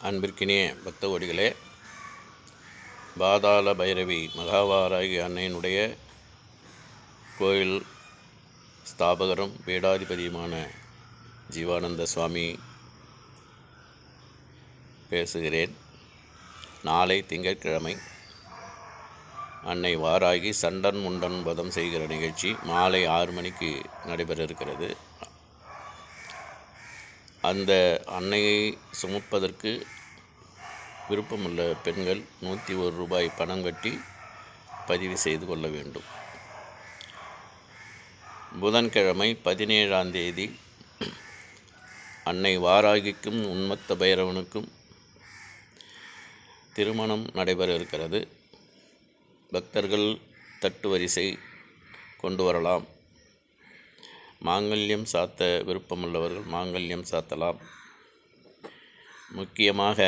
அன்பிற்கினிய பக்த கோடிகளே பாதாள பைரவி மகாவாராகி அன்னையினுடைய கோயில் ஸ்தாபகரும் பீடாதிபதியுமான ஜீவானந்த சுவாமி பேசுகிறேன். நாளை திங்கட்கிழமை அன்னை வாராகி சண்டன் முண்டன் வதம் செய்கிற நிகழ்ச்சி மாலை ஆறு மணிக்கு நடைபெற இருக்கிறது அந்த அன்னையை சுமப்பதற்கு விருப்பமுள்ள பெண்கள் நூற்றி ஒரு ரூபாய் பணம் கட்டி பதிவு செய்து கொள்ள வேண்டும். புதன்கிழமை பதினேழாம் தேதி அன்னை வாராகிக்கும் உன்மத்த பைரவனுக்கும் திருமணம் நடைபெற இருக்கிறது. பக்தர்கள் தட்டு வரிசை கொண்டு வரலாம். மாங்கல்யம் சாத்த விருப்பமுள்ளவர்கள் மாங்கல்யம் சாத்தலாம். முக்கியமாக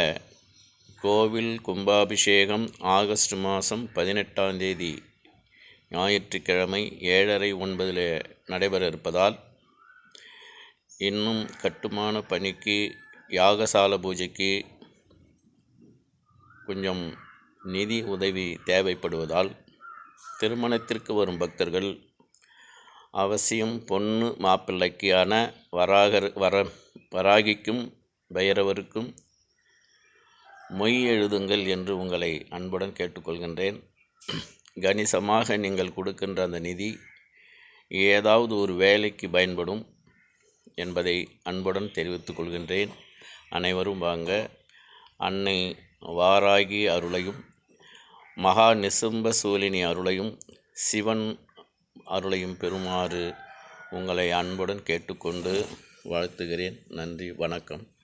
கோவில் கும்பாபிஷேகம் ஆகஸ்ட் மாதம் பதினெட்டாம் தேதி ஞாயிற்றுக்கிழமை ஏழரை ஒன்பதில் நடைபெற இருப்பதால் இன்னும் கட்டுமான பணிக்கு யாகசால பூஜைக்கு கொஞ்சம் நிதி உதவி தேவைப்படுவதால் திருமணத்திற்கு வரும் பக்தர்கள் அவசியம் பொண்ணு மாப்பிள்ளைக்கான வராகர் வர வராகிக்கும் பைரவருக்கும் மொய் எழுதுங்கள் என்று உங்களை அன்புடன் கேட்டுக்கொள்கின்றேன். கணிசமாக நீங்கள் கொடுக்கின்ற அந்த நிதி ஏதாவது ஒரு வேலைக்கு பயன்படும் என்பதை அன்புடன் தெரிவித்துக் கொள்கின்றேன். அனைவரும் வாங்க. அன்னை வாராகி அருளையும் மகா நிசும்ப சூலினி அருளையும் சிவன் அருளையும் பெறுமாறு உங்களை அன்புடன் கேட்டுக்கொண்டு வாழ்த்துகிறேன். நன்றி வணக்கம்.